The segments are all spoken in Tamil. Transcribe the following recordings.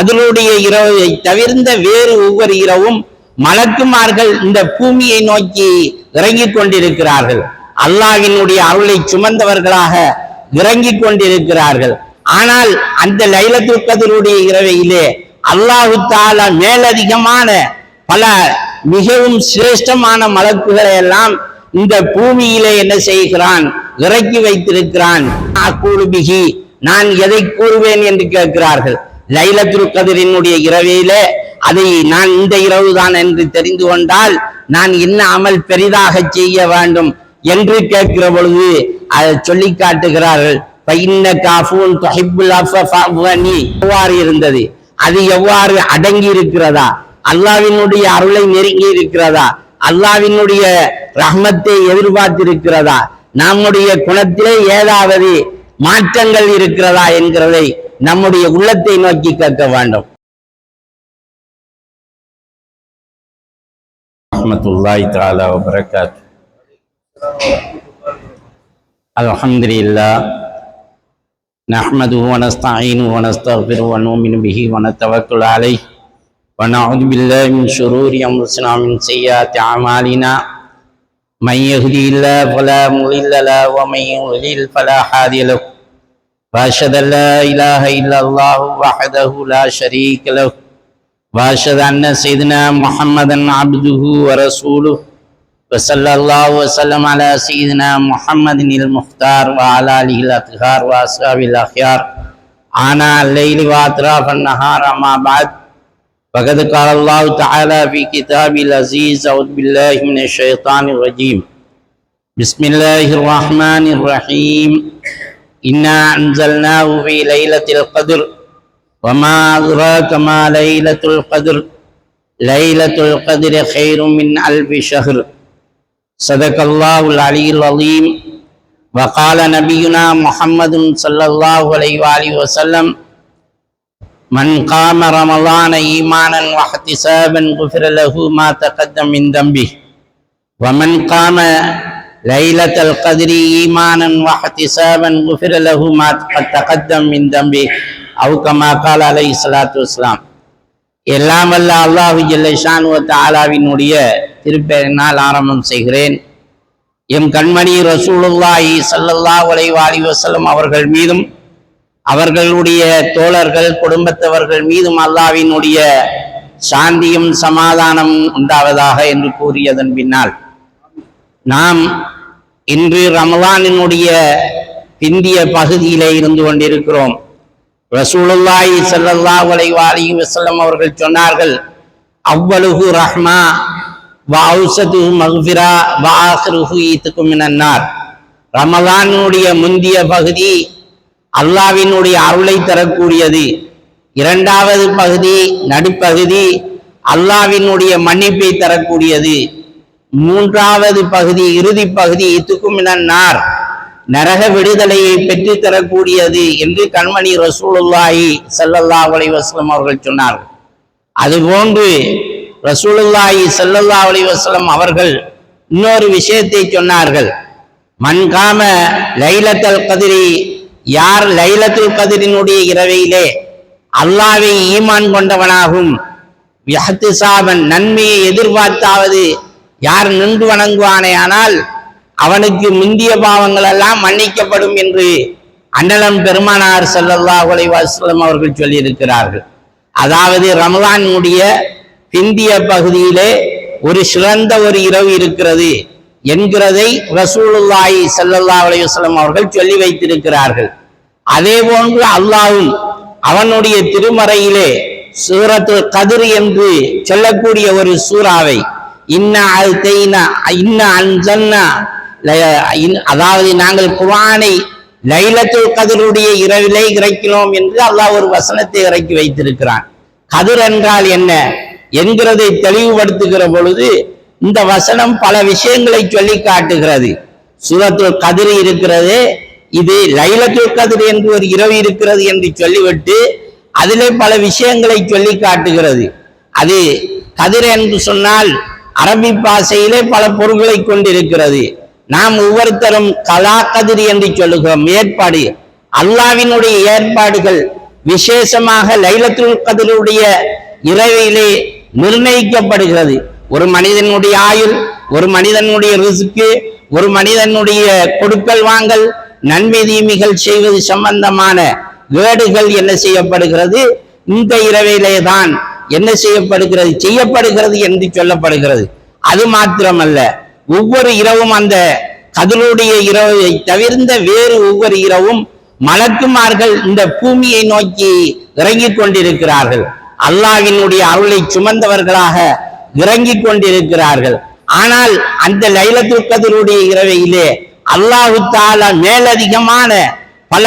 அதனுடைய இரவை தவிர்ந்த வேறு ஒவ்வொரு இரவும் மலக்குமார்கள் இந்த பூமியை நோக்கி இறங்கிக் கொண்டிருக்கிறார்கள். அல்லாவினுடைய அருளை சுமந்தவர்களாக இறங்கிக் கொண்டிருக்கிறார்கள். ஆனால் அந்த லைலத்துல் இரவையிலே அல்லாஹு தாலா மேலதிகமான பல மிகவும் சிரேஷ்டமான மலக்குகளை எல்லாம் இந்த பூமியிலே என்ன செய்கிறான்? இறக்கி வைத்திருக்கிறான். நான் எதை கூறுவேன் என்று கேட்கிறார்கள். லைலத்துல் கதிரினுடைய இரவிலே அதை நான் இந்த இரவுதான் என்று தெரிந்து கொண்டால் நான் என்ன அமல் பெரிதாக செய்ய வேண்டும் என்று கேட்கிற பொழுது அதை சொல்லி காட்டுகிறார்கள். எவ்வாறு இருந்தது? அது எவ்வாறு அடங்கி இருக்கிறதா அல்லாவினுடைய அருளை நெருங்கி இருக்கிறதா அல்லாவினுடைய ரஹ்மத்தை எதிர்பார்த்திருக்கிறதா? நம்முடைய குணத்திலே ஏதாவது மாற்றங்கள் இருக்கிறதா என்கிறதை நம்முடைய உள்ளத்தை நோக்கி கேட்க வேண்டும் ரஹ்மத்துல்லாஹி தஆலா வ பரக்காத்துஹு அல்ஹம்துலில்லாஹ் نحمده ونستعينه ونستغفره ونؤمن به ونتوكل عليه ونعوذ بالله من شرور انفسنا ومن سيئات اعمالنا من يهدي الله فلا مضل له ومن يضلل فلا هادي له وأشهد أن لا إله إلا الله وحده لا شريك له. وأشهد أن سيدنا محمدا عبده ورسوله. وصلى الله وسلم على سيدنا محمد المختار وعلى آله الأطهار وأصحابه الأخيار. آناء الليل وأطراف النهار اما بعد. فقد قال الله تعالى في كتابه العزيز أعوذ بالله من الشيطان الرجيم. بسم الله الرحمن الرحيم. إنا أنزلناه في ليلة القدر. وما أدراك ما ليلة القدر. ليلة القدر خير من ألف شهر. صدق الله العلي العظيم. وقال نبينا محمد صلى الله عليه وآله وسلم من قام رمضان إيمانا واحتسابا غفر له ما تقدم من ذنبه. ومن قام ليلة القدر إيمانا واحتسابا غفر له ما قد تقدم من ذنبه أو كما قال عليه الصلاة والسلام எல்லாம் வல்ல அல்லாஹு ஜல்லேஷான் தாலாவினுடைய திருப்பெயரினால் ஆரம்பம் செய்கிறேன் எம் கண்மணி ரசூலுல்லாஹி ஸல்லல்லாஹு அலைஹி வஸல்லம் வஸல்லம் அவர்கள் மீதும் அவர்களுடைய தோழர்கள் குடும்பத்தவர்கள் மீதும் அல்லாஹ்வினுடைய சாந்தியும் சமாதானம் உண்டாவதாக என்று கூறியதன் பின்னால் நாம் இன்று ரமலானினுடைய பிந்திய பகுதியிலே இருந்து கொண்டிருக்கிறோம். ரசூலுல்லாய் செல்லல்லா வலைவாலியும் வசல்லம் அவர்கள் சொன்னார்கள் அவ்வளவு ரஹ்மா வவுசது மஹ்பிரா வாஹ்ருஹு ஈத்துக்கும் என்னார் ரமலானுடைய முந்திய பகுதி அல்லாவினுடைய அருளை தரக்கூடியது. இரண்டாவது பகுதி நடுப்பகுதி அல்லாவினுடைய மன்னிப்பை தரக்கூடியது. மூன்றாவது பகுதி இறுதி பகுதி இத்துக்கும் நார். நரக விடுதலையை பெற்று தரக்கூடியது என்று கண்மணி ரசூலுல்லாஹி சல்லல்லா அலி வஸ்லம் அவர்கள் சொன்னார்கள். அதுபோன்று ரசூலுல்லாஹி சல்லல்லா அலி வஸ்லம் அவர்கள் இன்னொரு விஷயத்தை சொன்னார்கள். மன்காம லைலத்தல் கதிரி யார் லைலத்துல் கதிரினுடைய இரவையிலே அல்லாவை ஈமான் கொண்டவனாகும். விஹத்திசாபன் நன்மையை எதிர்பார்த்தாவது யார் நின்று வணங்குவானே ஆனால் அவனுக்கு முந்திய பாவங்கள் எல்லாம் மன்னிக்கப்படும் என்று அண்ணலம் பெருமானார் செல்லல்லா உலைவாசலம் அவர்கள் சொல்லியிருக்கிறார்கள். அதாவது ரமலானுடைய பிந்திய பகுதியிலே ஒரு சிறந்த ஒரு இரவு இருக்கிறது என்கிறதை ரசூலுல்லாய் செல்லல்லா அலைஹி அவர்கள் சொல்லி வைத்திருக்கிறார்கள். அதே போன்று அல்லாவும் அவனுடைய திருமறையிலே சூரத்து கதிர் என்று சொல்லக்கூடிய ஒரு சூறாவை இன்ன இன்ன இன்- அதாவது நாங்கள் குரானை லைலத்துல் கதிருடைய இரவிலே இறக்கினோம் என்று அல்லாஹ் ஒரு வசனத்தை இறக்கி வைத்திருக்கிறான். கதிர் என்றால் என்ன? என்கிறதை தெளிவுபடுத்துகிற பொழுது இந்த வசனம் பல விஷயங்களை சொல்லி காட்டுகிறது. சூரத்துல் கதிர் இருக்கிறது இது லைலத்துல் கதிர் என்று ஒரு இரவு இருக்கிறது என்று சொல்லிவிட்டு அதிலே பல விஷயங்களை சொல்லி காட்டுகிறது. அது கதிர் என்று சொன்னால் அரபி பாஷையிலே பல பொருள்களை கொண்டிருக்கிறது. நாம் ஒவ்வொருத்தரும் கலா கதிர் என்று சொல்லுகிறோம். ஏற்பாடு. அல்லாவினுடைய ஏற்பாடுகள் விசேஷமாக லைலத்துல் கதருடைய இரவிலே நிர்ணயிக்கப்படுகிறது. ஒரு மனிதனுடைய ஆயுள் ஒரு மனிதனுடைய ரிசுக்கு ஒரு மனிதனுடைய கொடுக்கல் வாங்கல் நன்மை தீமைகள் செய்வது சம்பந்தமான வேடுகள் என்ன செய்யப்படுகிறது? இந்த இரவிலே தான் என்ன செய்யப்படுகிறது? செய்யப்படுகிறது என்று சொல்லப்படுகிறது. அது மாத்திரமல்ல. ஒவ்வொரு இரவும் அந்த கதலுடைய இரவை தவிர்ந்த வேறு ஒவ்வொரு இரவும் மலக்குமார்கள் இந்த பூமியை நோக்கி இறங்கிக் கொண்டிருக்கிறார்கள். அல்லாவினுடைய அருளை சுமந்தவர்களாக இறங்கிக் கொண்டிருக்கிறார்கள். ஆனால் அந்த லைலத்துல் கதிருடைய இரவையிலே அல்லாஹு தாலா மேலதிகமான பல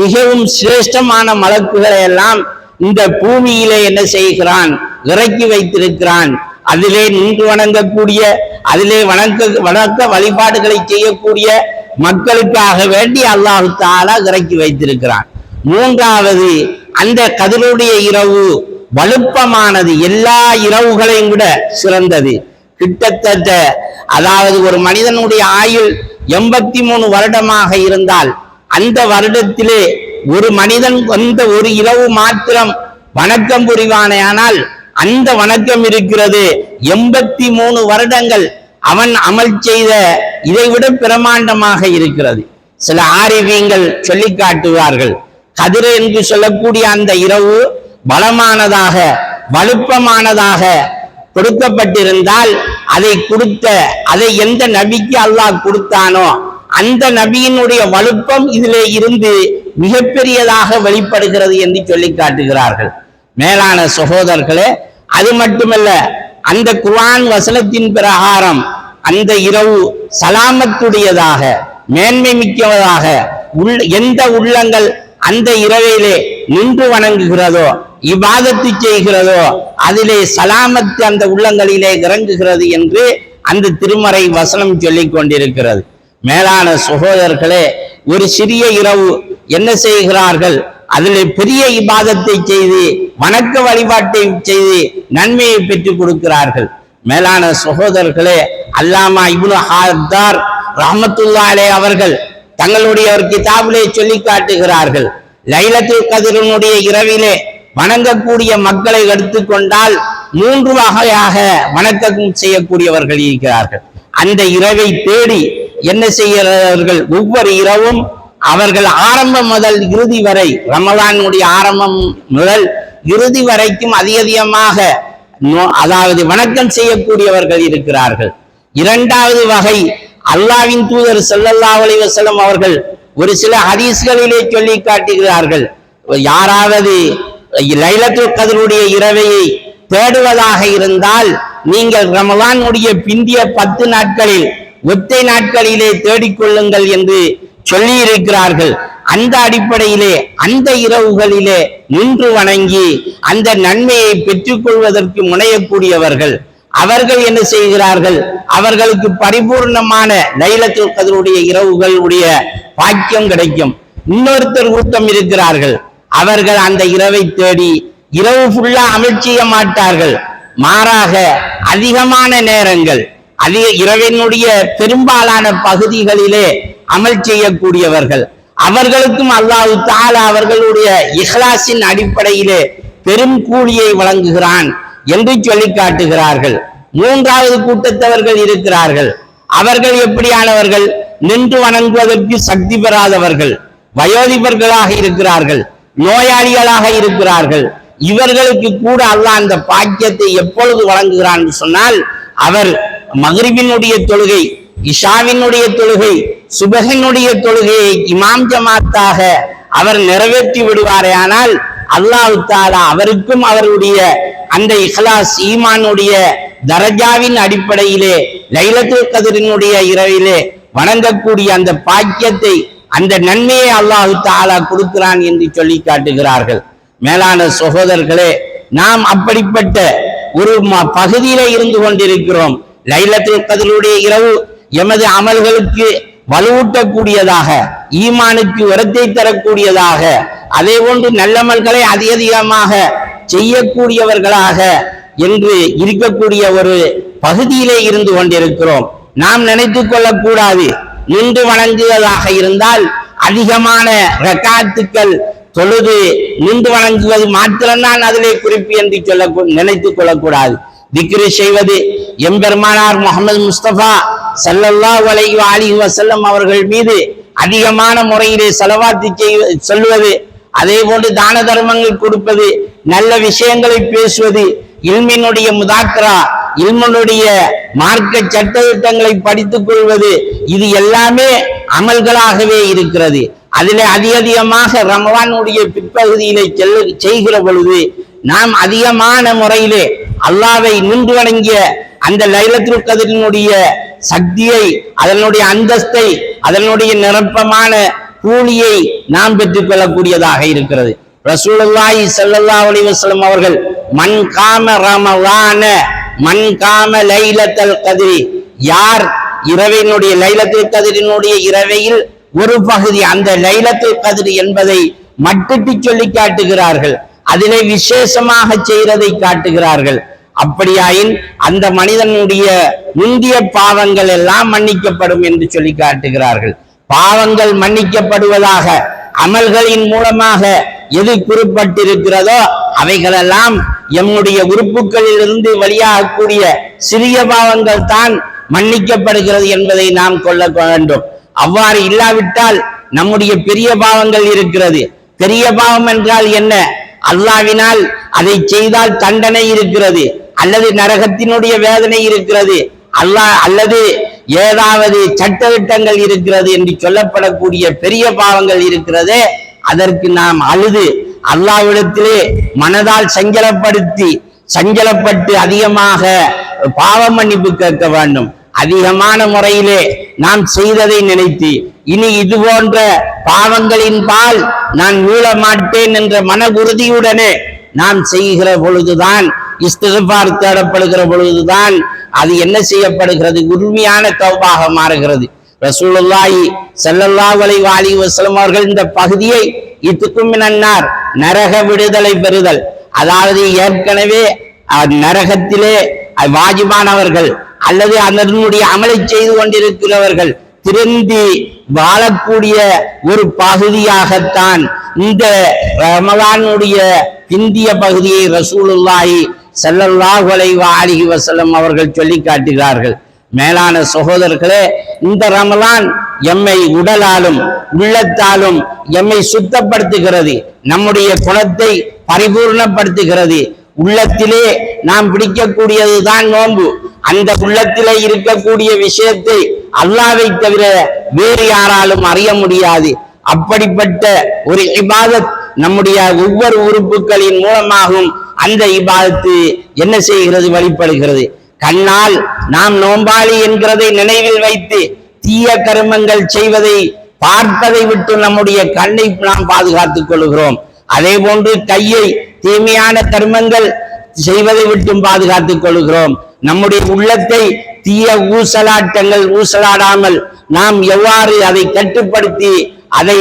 மிகவும் சிரேஷ்டமான மலக்குகளை எல்லாம் இந்த பூமியிலே என்ன செய்கிறான்? இறக்கி வைத்திருக்கிறான். அதிலே நின்று வணங்கக்கூடிய அதிலே வணக்க வணக்க வழிபாடுகளை செய்யக்கூடிய மக்களுக்காக வேண்டி அல்லாஹு தாலா இறக்கி வைத்திருக்கிறான். மூன்றாவது அந்த கதிருடைய இரவு வலுப்பமானது. எல்லா இரவுகளையும் விட சிறந்தது. கிட்டத்தட்ட அதாவது ஒரு மனிதனுடைய ஆயுள் எண்பத்தி மூணு வருடமாக இருந்தால் அந்த வருடத்திலே ஒரு மனிதன் வந்த ஒரு இரவு மாத்திரம் வணக்கம் புரிவானேயானால் அந்த வணக்கம் இருக்கிறது எண்பத்தி மூணு வருடங்கள் அவன் அமல் செய்த இதைவிட பிரமாண்டமாக இருக்கிறது. சில ஆரிவியங்கள் சொல்லி காட்டுவார்கள் கதிர் என்று சொல்லக்கூடிய அந்த இரவு பலமானதாக வலுப்பமானதாக கொடுக்கப்பட்டிருந்தால் அதை கொடுத்த அதை எந்த நபிக்கு அல்லாஹ் கொடுத்தானோ அந்த நபியினுடைய வலுப்பம் இதிலே இருந்து மிகப்பெரியதாக வெளிப்படுகிறது என்று சொல்லி காட்டுகிறார்கள். மேலான சகோதரர்களே அது மட்டுமல்ல அந்த குர்ஆன் வசனத்தின் பிரகாரம் அந்த இரவு சலாமத்துடையதாக மேன்மை மிக்கவதாக உள் எந்த உள்ளங்கள் அந்த இரவிலே நின்று வணங்குகிறதோ இவ்வாதத்து செய்கிறதோ அதிலே சலாமத்து அந்த உள்ளங்களிலே இறங்குகிறது என்று அந்த திருமறை வசனம் சொல்லிக் கொண்டிருக்கிறது. மேலான சகோதரர்களே ஒரு சிறிய இரவு என்ன செய்கிறார்கள்? அதில் பெரிய இபாதத்தை செய்து வணக்க வழிபாட்டை செய்து நன்மையை பெற்றுக் கொடுக்கிறார்கள். மேலான சகோதரர்களே அல்லாமா இப்னு ஹார்தார் ரஹமத்துல்லாலே அவர்கள் தங்களுடைய ஒரு கிதாபிலே சொல்லி காட்டுகிறார்கள். லைலத்து கதிரனுடைய இரவிலே வணங்கக்கூடிய மக்களை எடுத்துக்கொண்டால் மூன்று வகையாக வணக்கம் செய்யக்கூடியவர்கள் இருக்கிறார்கள். அந்த இரவை தேடி என்ன செய்கிறார்கள்? ஒவ்வொரு இரவும் அவர்கள் ஆரம்பம் முதல் இறுதி வரை ரமலானுடைய ஆரம்பம் முதல் இறுதி வரைக்கும் அதிக அதிகமாக நோ- அதாவது வணக்கம் செய்யக்கூடியவர்கள் இருக்கிறார்கள். இரண்டாவது வகை அல்லாவின் தூதர் செல்லல்லா அலைஹி அவர்கள் ஒரு சில ஹதீஸ்களிலே சொல்லி காட்டுகிறார்கள். யாராவது லைலத்து கதருடைய இரவையை தேடுவதாக இருந்தால் நீங்கள் ரமலானுடைய பிந்திய பத்து நாட்களில் ஒத்தை நாட்களிலே தேடிக்கொள்ளுங்கள் என்று சொல்லி இருக்கிறார்கள் அந்த அடிப்படையிலே அந்த இரவுகளிலே நின்று வணங்கி அந்த நன்மையை பெற்றுக்கொள்வதற்கு முனையக்கூடியவர்கள். அவர்கள் என்ன செய்கிறார்கள்? அவர்களுக்கு பரிபூர்ணமான லைலத்துல் கதருடைய இரவுகளுடைய பாக்கியம் கிடைக்கும். இன்னொருத்தர் கூட்டம் இருக்கிறார்கள். அவர்கள் அந்த இரவை தேடி இரவு ஃபுல்லா அமல் மாட்டார்கள். மாறாக அதிகமான நேரங்கள் அதிக இரவினுடைய பெரும்பாலான பகுதிகளிலே அமல் செய்யக்கூடியவர்கள். அவர்களுக்கும் அல்லாஹு தாலா அவர்களுடைய இஹ்லாசின் அடிப்படையிலே பெரும் கூலியை வழங்குகிறான் என்று சொல்லி காட்டுகிறார்கள். மூன்றாவது கூட்டத்தவர்கள் இருக்கிறார்கள். அவர்கள் எப்படியானவர்கள்? நின்று வணங்குவதற்கு சக்தி பெறாதவர்கள். வயோதிபர்களாக இருக்கிறார்கள். நோயாளிகளாக இருக்கிறார்கள். இவர்களுக்கு கூட அல்லாஹ் அந்த பாக்கியத்தை எப்பொழுது வழங்குகிறான் சொன்னால் அவர் மகரிபினுடைய தொழுகை இஷாவினுடைய தொழுகை சுபகனுடைய தொழுகையை இமாம் ஜமாத்தாக அவர் நிறைவேற்றி விடுவாரே. ஆனால் அல்லாவுத்தாலா தாலா அவருக்கும் அவருடைய அந்த இஹ்லாஸ் ஈமானுடைய தரஜாவின் அடிப்படையிலே லைலத்துல் கதிரினுடைய இரவிலே வணங்கக்கூடிய அந்த பாக்கியத்தை அந்த நன்மையை அல்லாஹு தாலா கொடுக்கிறான் என்று சொல்லி காட்டுகிறார்கள். மேலான சகோதரர்களே நாம் அப்படிப்பட்ட ஒரு ம- இருந்து கொண்டிருக்கிறோம். லைலத்தில் கதிருடைய இரவு எமது அமல்களுக்கு வலுவூட்டக்கூடியதாக ஈமானுக்கு உரத்தை தரக்கூடியதாக அதே போன்று நல்லமல்களை அதிகமாக செய்யக்கூடியவர்களாக என்று இருக்கக்கூடிய ஒரு பகுதியிலே இருந்து கொண்டிருக்கிறோம். நாம் நினைத்துக் கொள்ளக்கூடாது. நின்று வணங்குவதாக இருந்தால் அதிகமான ரக்காத்துக்கள் தொழுது நின்று வணங்குவது மாத்திரம்தான் அதிலே குறிப்பு என்று சொல்ல நினைத்துக் கொள்ளக்கூடாது. திக்ரு செய்வது. எம்பெருமானார் முகமது முஸ்தபா செல்லல்லா அலைஹி அலிஹி வசல்லம் அவர்கள் மீது அதிகமான முறையிலே செலவாத்தி செய்வ சொல்வது அதே போன்று தான தர்மங்கள் கொடுப்பது. நல்ல விஷயங்களை பேசுவது. இல்மினுடைய முதாக்கரா இல்மனுடைய மார்க்க சட்டத்திட்டங்களை படித்துக் கொள்வது. இது எல்லாமே அமல்களாகவே இருக்கிறது. அதில் அதிக அதிகமாக ரமவானுடைய பிற்பகுதியிலே செல்லு செய்கிற பொழுது நாம் அதிகமான முறையிலே அல்லாவை நின்று வணங்கிய அந்த லைலத்துல் கதிரினுடைய சக்தியை அதனுடைய அந்தஸ்தை அதனுடைய நிரப்பமான கூலியை நாம் பெற்றுக் கொள்ளக்கூடியதாக இருக்கிறது. ரசூலுல்லாஹி ஸல்லல்லாஹு அலைஹி வஸல்லம் அவர்கள் மன் காம ரமலான மன் காம லைலத்தல் கதிரி யார் இரவினுடைய லைலத்துல் கதிரினுடைய இரவையில் ஒரு பகுதி அந்த லைலத்துல் கதிர் என்பதை மட்டிட்டு சொல்லி காட்டுகிறார்கள். அதிலே விசேஷமாக செய்கிறதை காட்டுகிறார்கள். அப்படியாயின் அந்த மனிதனுடைய முந்திய பாவங்கள் எல்லாம் மன்னிக்கப்படும் என்று சொல்லி காட்டுகிறார்கள். பாவங்கள் மன்னிக்கப்படுவதாக அமல்களின் மூலமாக எது குறிப்பிட்டிருக்கிறதோ அவைகளெல்லாம் எம்முடைய உறுப்புகளிலிருந்து வழியாகக்கூடிய வெளியாகக்கூடிய சிறிய பாவங்கள் தான் மன்னிக்கப்படுகிறது என்பதை நாம் கொள்ள வேண்டும். அவ்வாறு இல்லாவிட்டால் நம்முடைய பெரிய பாவங்கள் இருக்கிறது. பெரிய பாவம் என்றால் என்ன? அல்லாவினால் அதை செய்தால் தண்டனை இருக்கிறது அல்லது நரகத்தினுடைய வேதனை இருக்கிறது. அல்லாஹ் அல்லது ஏதாவது சட்டத்திட்டங்கள் இருக்கிறது என்று சொல்லப்படக்கூடிய பெரிய பாவங்கள் இருக்கிறதே அதற்கு நாம் அழுது அல்லாவிடத்திலே மனதால் சஞ்சலப்படுத்தி சஞ்சலப்பட்டு அதிகமாக பாவ மன்னிப்பு கேட்க வேண்டும். அதிகமான முறையிலே நாம் செய்ததை நினைத்து இனி இது போன்ற பாவங்களின் பால் நான் மீள மாட்டேன் என்ற மன உறுதியுடனே நாம் செய்கிற பொழுதுதான் இஸ்திஃபார் தேடப்படுகிற பொழுதுதான் அது என்ன செய்யப்படுகிறது? உண்மையான தௌபாக மாறுகிறது. ரசூலுல்லாஹி செல்லல்லா வலை வாலி வசலம் அவர்கள் இந்த பகுதியை இத்துக்கும் மினன்னார். நரக விடுதலை பெறுதல். அதாவது ஏற்கனவே நரகத்திலே வாஜிபானவர்கள் அல்லது அதனுடைய அமலை செய்து கொண்டிருக்கிறவர்கள் திருந்தி வாழக்கூடிய ஒரு பகுதியாகத்தான் இந்த ரமலானுடைய இந்திய பகுதியை ரசூலுல்லாஹி செல்லல்லா கொலை வஆலிஹி வஸல்லம் அவர்கள் சொல்லி காட்டுகிறார்கள். மேலான சகோதரர்களே இந்த ரமலான் எம்மை உடலாலும் உள்ளத்தாலும் எம்மை சுத்தப்படுத்துகிறது. நம்முடைய குணத்தை பரிபூர்ணப்படுத்துகிறது. உள்ளத்திலே நாம் பிடிக்கக்கூடியதுதான் நோன்பு. அந்த உள்ளத்திலே இருக்கக்கூடிய விஷயத்தை அல்லாவை தவிர வேறு யாராலும் அறிய முடியாது. அப்படிப்பட்ட ஒரு இபாதத் நம்முடைய ஒவ்வொரு உறுப்புகளின் மூலமாகவும் அந்த இபாதத்து என்ன செய்கிறது வழிபடுகிறது. கண்ணால் நாம் நோம்பாளி என்கிறதை நினைவில் வைத்து தீய கருமங்கள் செய்வதை பார்ப்பதை விட்டு நம்முடைய கண்ணை நாம் பாதுகாத்துக் கொள்கிறோம். அதே போன்று கையை தீமையான கர்மங்கள் செய்வதை விட்டும் பாதுகாத்துக் கொள்கிறோம். நம்முடைய உள்ளத்தை தீய ஊசலாட்டங்கள் ஊசலாடாமல் நாம் எவ்வாறு அதை கட்டுப்படுத்தி அதை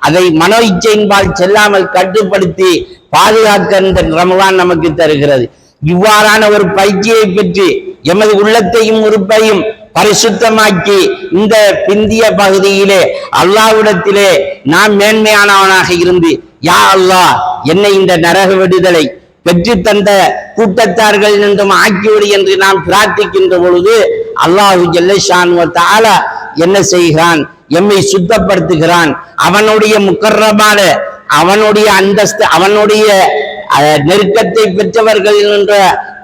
அதை மனோ இச்சையின்பால் செல்லாமல் கட்டுப்படுத்தி பாதுகாக்க இந்த ரமலான் நமக்கு தருகிறது. இவ்வாறான ஒரு பயிற்சியை பெற்று எமது உள்ளத்தையும் உறுப்பையும் பரிசுத்தமாக்கி இந்த பிந்திய பகுதியிலே அல்லாவிடத்திலே நாம் மேன்மையானவனாக இருந்து யா அல்லாஹ் என்னை இந்த நரக விடுதலை பெற்று தந்த கூட்டத்தார்கள் என்றும் ஆக்கிவிடு என்று நாம் பிரார்த்திக்கின்ற பொழுது அல்லாஹு ஜல்லஷான் தால என்ன செய்கிறான்? எம்மை சுத்தப்படுத்துகிறான். அவனுடைய முக்கர்ரமான அவனுடைய அந்தஸ்து அவனுடைய நெருக்கத்தை பெற்றவர்கள் என்ற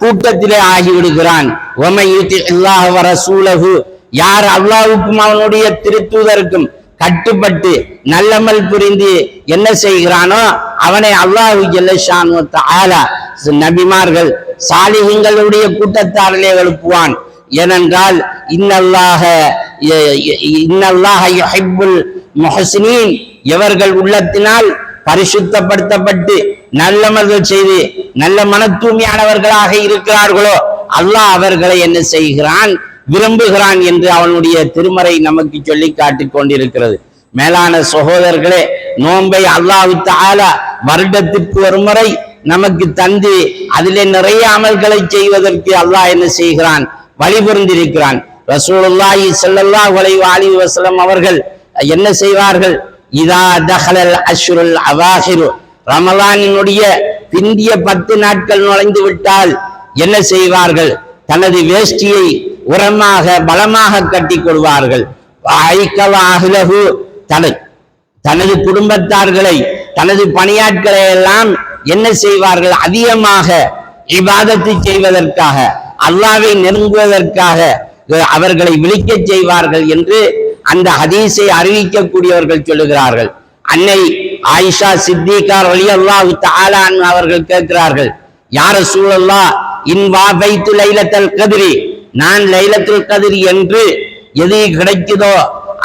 கூட்டத்திலே ஆகிவிடுகிறான். ஒமை அல்லாஹ் வர சூலகு யார் அல்லாவுக்கும் அவனுடைய திருத்தூதருக்கும் கட்டுப்பட்டு நல்லமல் புரிந்து என்ன செய்கிறானோ அவனை அல்லாஹு ஜெல்லஷானு ஆலா நபிமார்கள் சாலிகங்களுடைய கூட்டத்தாரிலே எழுப்புவான். ஏனென்றால் இன்னல்லாக இன்னல்லாக யுஹிப்புல் முஹசினின். எவர்கள் உள்ளத்தினால் பரிசுத்தப்படுத்தப்பட்டு நல்லமல்கள் செய்து நல்ல மன தூய்மையானவர்களாக இருக்கிறார்களோ அல்லாஹ் அவர்களை என்ன செய்கிறான்? விரும்புகிறான் என்று அவனுடைய திருமறை நமக்கு சொல்லி காட்டிக் கொண்டிருக்கிறது. மேலான சகோதரர்களே நோன்பை அல்லாஹ் தஆலா வருடத்திற்கு ஒரு முறை நமக்கு தந்து அதிலே நிறைய அமல்களை செய்வதற்கு அல்லாஹ் என்ன செய்கிறான்? வழிபுரிந்திருக்கிறான். ரசூலுல்லாஹி வரை வாலி வசலம் அவர்கள் என்ன செய்வார்கள்? இதா தஹலல் அஷ்ருல் அவாஹிரு. ரமலானினுடைய பிந்திய பத்து நாட்கள் நுழைந்து விட்டால் என்ன செய்வார்கள்? தனது வேஷ்டியை உரமாக பலமாக கட்டி கொள்வார்கள் ஐக்கவாஹிலகு தனது தனது குடும்பத்தார்களை தனது பணியாட்களை எல்லாம் என்ன செய்வார்கள்? அதிகமாக இபாதத்து செய்வதற்காக அல்லாவை நெருங்குவதற்காக அவர்களை விழிக்கச் செய்வார்கள் என்று அந்த ஹதீஸை அறிவிக்கக்கூடியவர்கள் சொல்லுகிறார்கள். அன்னை ஆயிஷா சித்திகார் அலி அல்லாஹு தாலான் அவர்கள் கேட்கிறார்கள் யார சூழல்லா இன் வா வைத்து லைலத்தல் கதிரி நான் லைலத்துல் கதிர் என்று எது கிடைக்குதோ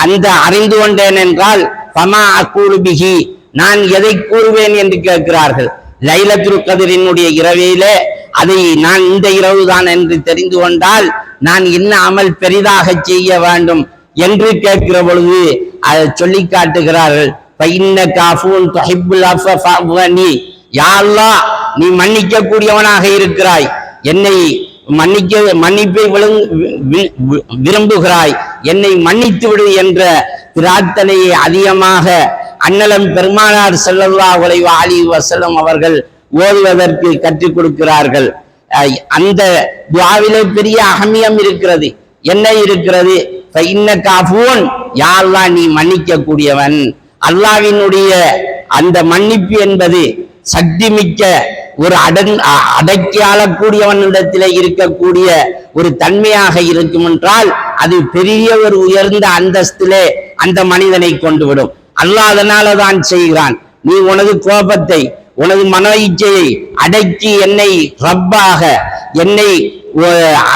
அந்த அறிந்து கொண்டேன் என்றால் பமா அக்கூறு பிகி நான் எதை கூறுவேன் என்று கேட்கிறார்கள். லைலத்துல் கதிரினுடைய இரவிலே அதை நான் இந்த இரவு தான் என்று தெரிந்து கொண்டால் நான் என்ன அமல் பெரிதாக செய்ய வேண்டும் என்று கேட்கிற பொழுது அதை சொல்லி காட்டுகிறார்கள். பைன்ன யா நீ மன்னிக்க கூடியவனாக இருக்கிறாய். என்னை மன்னிக்க மன்னிப்பை விழுங்- வி- வி- விரும்புகிறாய். என்னை மன்னித்து விடு என்ற பிரார்த்தனையை அதிகமாக அன்னலம் பெருமானார் செல்லல்லா அலைஹி அலி வசலம் அவர்கள் ஓதுவதற்கு கற்றுக் கொடுக்கிறார்கள். அஹ் அந்த துவாவிலே பெரிய அகமியம் இருக்கிறது. என்ன இருக்கிறது? இன்ன காஃபூன் யா நீ மன்னிக்க கூடியவன் அல்லாவினுடைய அந்த மன்னிப்பு என்பது சக்தி மிக்க ஒரு அடன் அ- அடக்கி இருக்கக்கூடிய ஒரு தன்மையாக இருக்கும் என்றால் அது பெரிய ஒரு உயர்ந்த அந்தஸ்திலே அந்த மனிதனை கொண்டு விடும் அல்லாஹ் அதனால தான் செய்கிறான். நீ உனது கோபத்தை உனது மன இச்சையை அடக்கி என்னை ரப்பாக என்னை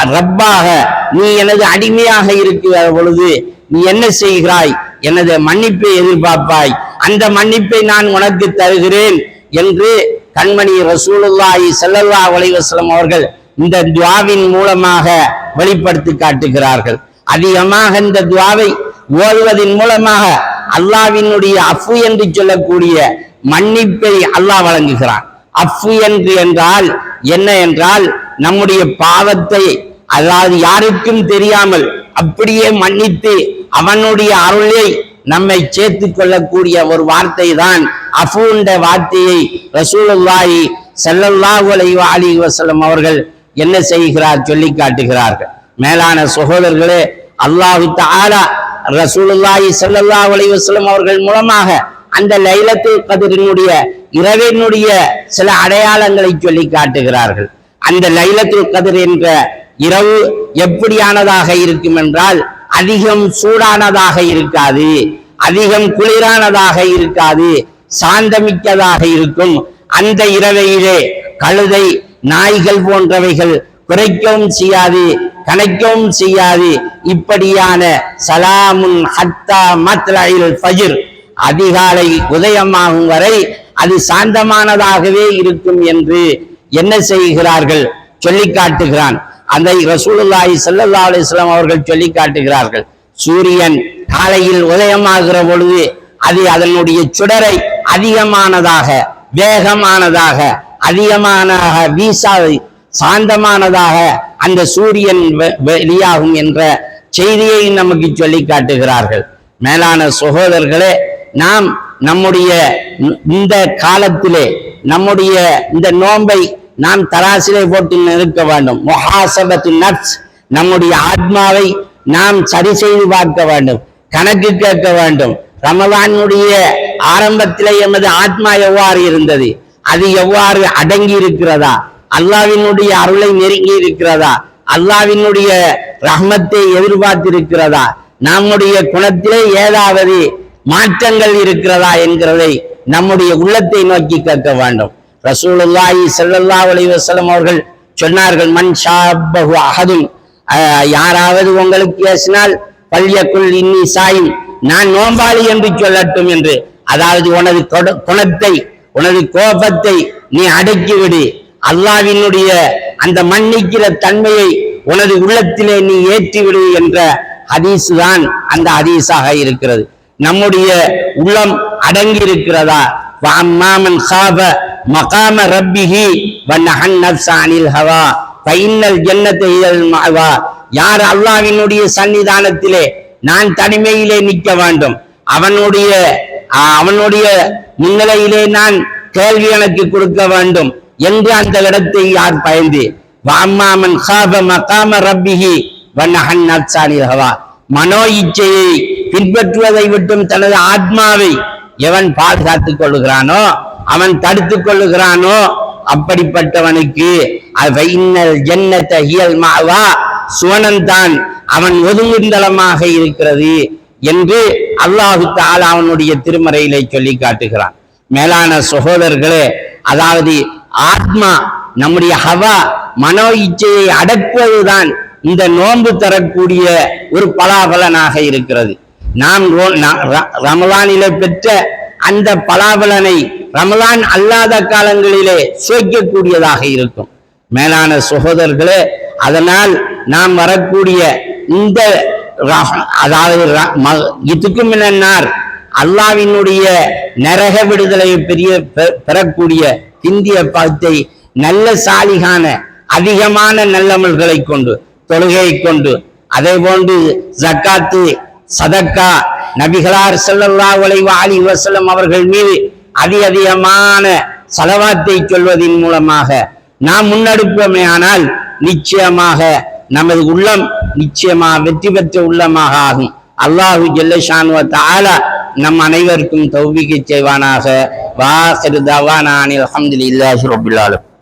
ரப்பாக நீ எனது அடிமையாக இருக்கிற பொழுது நீ என்ன செய்கிறாய்? எனது மன்னிப்பை எதிர்பார்ப்பாய். அந்த மன்னிப்பை நான் உனக்கு தருகிறேன் என்று கண்மணி ரசூலுல்லாஹி ஸல்லல்லாஹு அலைஹி அவர்கள் இந்த துவாவின் மூலமாக வெளிப்படுத்தி காட்டுகிறார்கள். அதிகமாக இந்த துவாவை ஓதுவதன் மூலமாக அல்லாவினுடைய அஃபு என்று சொல்லக்கூடிய மன்னிப்பை அல்லாஹ் வழங்குகிறான். அஃபு என்று என்றால் என்ன என்றால் நம்முடைய பாவத்தை அதாவது யாருக்கும் தெரியாமல் அப்படியே மன்னித்து அவனுடைய அருளை நம்மை சேர்த்து கொள்ளக்கூடிய ஒரு வார்த்தை தான் அஃபூன்ற வார்த்தையை ரசூலுல்லாஹி ஸல்லல்லாஹு அலி வசலம் அவர்கள் என்ன செய்கிறார் சொல்லி காட்டுகிறார்கள். மேலான சகோதரர்களே அல்லாஹு தாலா ரசூலுல்லாஹி ஸல்லல்லாஹு அலைஹி வசலம் அவர்கள் மூலமாக அந்த லைலத்து கதிரினுடைய இரவினுடைய சில அடையாளங்களை சொல்லி காட்டுகிறார்கள். அந்த லைலத்துல் கதிர் என்ற இரவு எப்படியானதாக இருக்கும் என்றால் அதிகம் சூடானதாக இருக்காது அதிகம் குளிரானதாக இருக்காது சாந்தமிக்கதாக இருக்கும். அந்த இரவையிலே கழுதை நாய்கள் போன்றவைகள் குறைக்கவும் செய்யாது கணைக்கவும் செய்யாது. இப்படியான சலாமுன் ஹத்தா மத்லஇல் ஃபஜிர் அதிகாலை உதயமாகும் வரை அது சாந்தமானதாகவே இருக்கும் என்று என்ன செய்கிறார்கள்? சொல்லி காட்டுகிறான். அதை ரசூலுல்லாஹி ஸல்லல்லாஹு அலிஸ்லாம் அவர்கள் சொல்லி காட்டுகிறார்கள் சூரியன் காலையில் உதயமாகிற பொழுது அது அதனுடைய சுடரை அதிகமானதாக வேகமானதாக அதிகமானதாக வீசா சாந்தமானதாக அந்த சூரியன் வெ- வெளியாகும் என்ற செய்தியை நமக்கு சொல்லி காட்டுகிறார்கள் மேலான சகோதரர்களே நாம் நம்முடைய இந்த- இந்த காலத்திலே நம்முடைய இந்த நோன்பை நாம் தராசிலை போட்டு நிறுத்த வேண்டும். முஹாசபத்து நட்ஸ் நம்முடைய ஆத்மாவை நாம் சரி செய்து பார்க்க வேண்டும். கணக்கு கேட்க வேண்டும். ரமலானுடைய ஆரம்பத்திலே எமது ஆத்மா எவ்வாறு இருந்தது? அது எவ்வாறு அடங்கி இருக்கிறதா? அல்லாவினுடைய அருளை நெருங்கி இருக்கிறதா? அல்லாவினுடைய ரஹ்மத்தை எதிர்பார்த்திருக்கிறதா? நம்முடைய குணத்திலே ஏதாவது மாற்றங்கள் இருக்கிறதா என்கிறதை நம்முடைய உள்ளத்தை நோக்கி கேட்க வேண்டும். ரசூலுல்லாஹி செல்லல்லா அலைஹி அவர்கள் சொன்னார்கள் மண் சாபகு அகதும் யாராவது உங்களுக்கு பேசினால் பள்ளியக்குள் இன்னி சாயும். நான் நோம்பாளி என்று சொல்லட்டும் என்று. அதாவது உனது குணத்தை உனது கோபத்தை நீ அடக்கிவிடு. அல்லாவினுடைய அந்த மன்னிக்கிற தன்மையை உனது உள்ளத்திலே நீ ஏற்றிவிடு என்ற ஹதீசு தான் அந்த ஹதீஸாக இருக்கிறது. நம்முடைய உள்ளம் அடங்கி இருக்கிறதா மாமன் சாப மகாம ரப்பிஹி வன்னஹன் நப்சானில் ஹவா. பைன்னல் ஜன்னத்தை இதழ் மாவா யார் அல்லாவினுடைய சன்னிதானத்திலே நான் தனிமையிலே நிற்க வேண்டும். அவனுடைய அவனுடைய முன்னிலையிலே நான் கேள்வி எனக்கு கொடுக்க வேண்டும் என்று அந்த இடத்தை யார் பயந்து. வாமாமன் ஹாப மகாம ரப்பிஹி வண்ணஹன் நப்சானில் ஹவா. மனோ இச்சையை பின்பற்றுவதை விட்டும் தனது ஆத்மாவை எவன் பாதுகாத்துக் கொள்கிறானோ அவன் தடுத்து கொள்ளுகிறானோ? அப்படிப்பட்டவனுக்கு அவை ஹியல் மாவா சுவனந்தான் அவன் ஒதுங்குந்தளமாக இருக்கிறது என்று அல்லாஹு தாலா அவனுடைய திருமறையிலே சொல்லி காட்டுகிறான். மேலான சகோதரர்களே அதாவது ஆத்மா நம்முடைய ஹவா மனோ இச்சையை அடக்குவதுதான் இந்த நோன்பு தரக்கூடிய ஒரு பலாபலனாக இருக்கிறது. நாம் ர- ரமலானிலே பெற்ற அந்த பலாபலனை ரமலான் அல்லாத காலங்களிலே சேர்க்கக்கூடியதாக இருக்கும். மேலான சகோதரர்களே அதனால் நாம் வரக்கூடிய இந்த அதாவது இதுக்கும் என்னன்னார் அல்லாவினுடைய நரக விடுதலை பெரிய பெ- பெறக்கூடிய இந்திய பத்தை நல்ல சாலிகான அதிகமான நல்லமல்களை கொண்டு தொழுகையை கொண்டு அதே போன்று ஜக்காத்து சதக்கா நபிகளார் செல்லல்லா அலைஹி அலி வசலம் அவர்கள் மீது அதிகமான செலவாத்தை சொல்வதன் மூலமாக நாம் முன்னெடுப்போமே ஆனால் நிச்சயமாக நமது உள்ளம் நிச்சயமாக வெற்றி பெற்ற உள்ளமாக ஆகும். அல்லாஹு ஜல்லஷானுவ தஆலா நம் அனைவருக்கும் தௌபிக்கை செய்வானாக. வாஹிரு தவானானில் அல்ஹம்துலில்லாஹி ரப்பில்